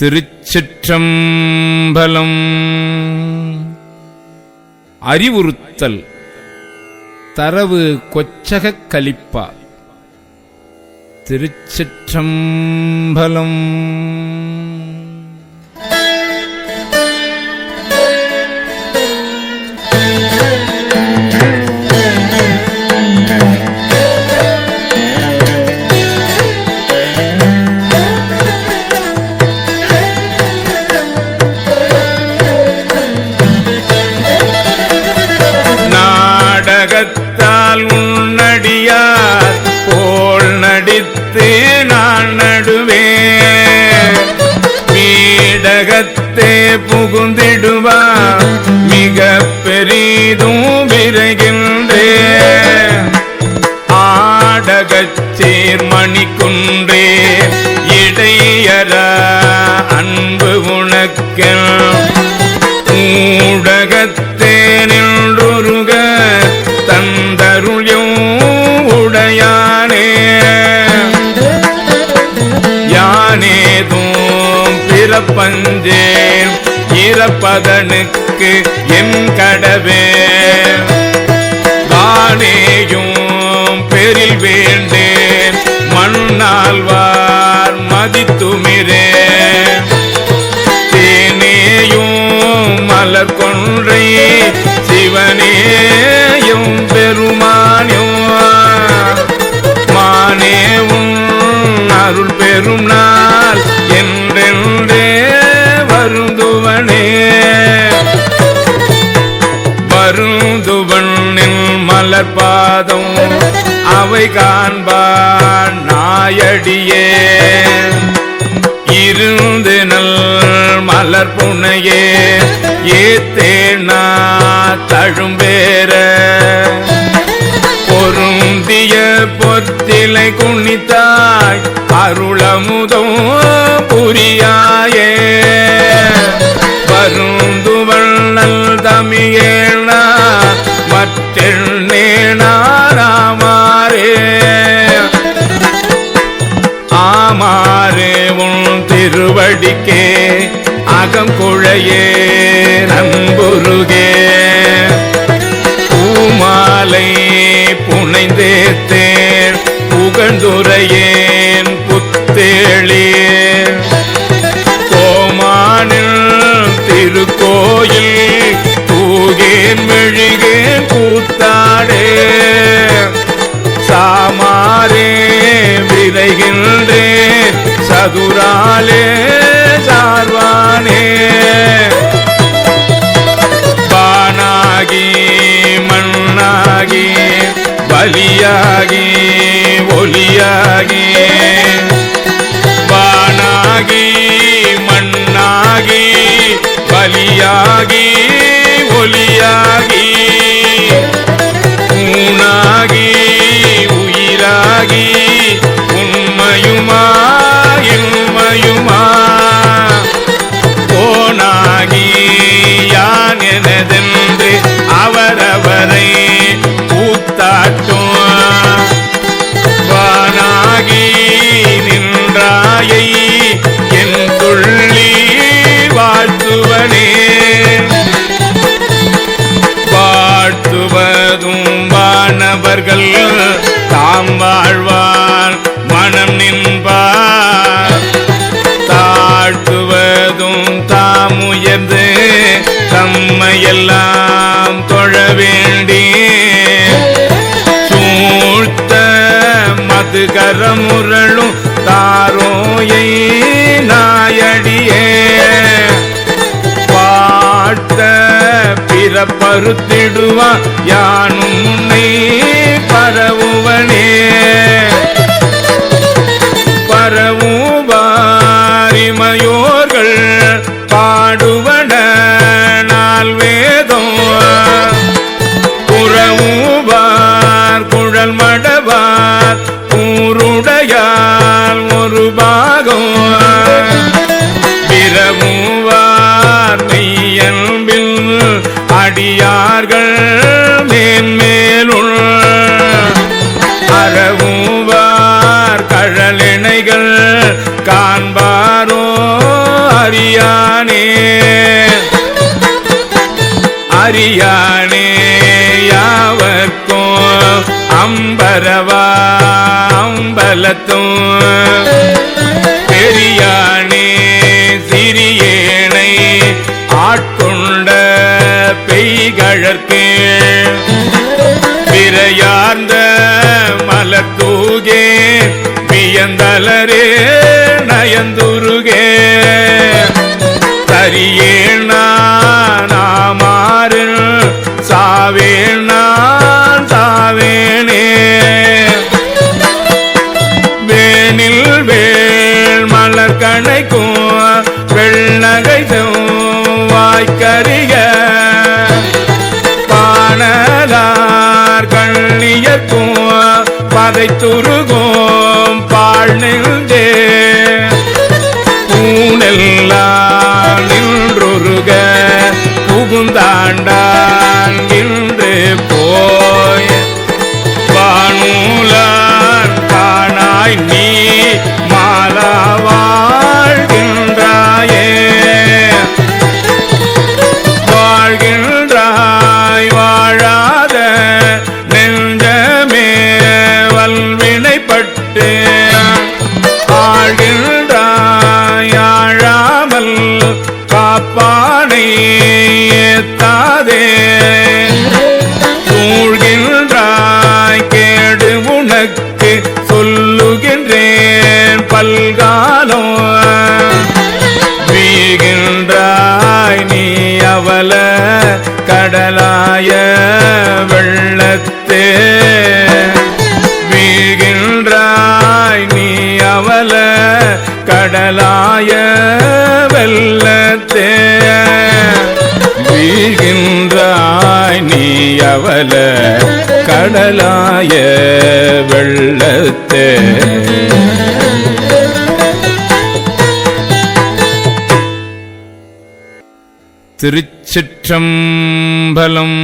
திருச்சிற்றம்பலம். அறிவுறுத்தல். தரவு கொச்சகக் கலிப்பா திருச்சிற்றம்பலம். சேர்மணி குன்றே இடையற அன்பு உனக்கென். ஊடகத்தே நின்றுருக தந்தருளியும் உடையானே. யானேதும் பிறப்பஞ்சேன் இறப்பதனுக்கு என் கடவே. வானேயும் மதித்துமிரே தேனேயும் மலர் கொன்றை சிவனேயும் பெருமானியும் மானேவும் அருள் பெரும் நாள் என்றென்றே வருந்துவனே. வரும் மலர்பாதம் அவை காண்பான் நாயடியே. இருந்து நல் மலர் புனையே. ஏத்தேனா தழும்பேற. பொருந்திய பொத்திலை குனித்தாய் அருளமுதம் புரியாயே. வருந்துவண்ணல் தமியேனா அடிக்கே அகம் குழையே நம்புருகே. பூமாலை புனைந்தேத்தேன் புகழ்ந்துரையேன் புத்தேளே ಜ್ಞಾನಿಯಾಗಿ எல்லாம் தொழ வேண்டி சூழ்த்த மது கரமுரளும் தாரோயை நாயடியே. பாட்ட பிறப்பருத்திடுவா யானும் உன்னை புறவுவார் குழல் மடவார் ஊருடையால் ஒரு பாகம் பிறமூவார் மெய்யன்பில் அடியார்கள் மேன்மேலுள் அறவூவார் கழலினைகள் காண்பாரோ அறியானே. அறியானே. யாவர்க்கும் அம்பரவா அம்பலத்தும் பெரியானே சிறியேனை ஆட்கொண்ட பெய்கழற்கே. விரையார்ந்த மலத்தூகே வியந்தலரே நயந்துருகே. வெள்ளகை வாய்க்கறிய பாணலார் கண்ணியர்க்கும் பதை துருகும் பாழ் நின்றே. பூனெல்லாம் நின்றொருக புகுந்தாண்டான் நின்று போ. சொல்லுகின்றேன் வீகின்றாய் நீ அவல கடலாய வெள்ளத்தே. வீகின்றாய் நீ அவல கடலாய வெள்ளத்தே. வீகின்றாய் நீ அவல கடலாய வெள்ளத்தே. திருச்சிற்றம்பலம்.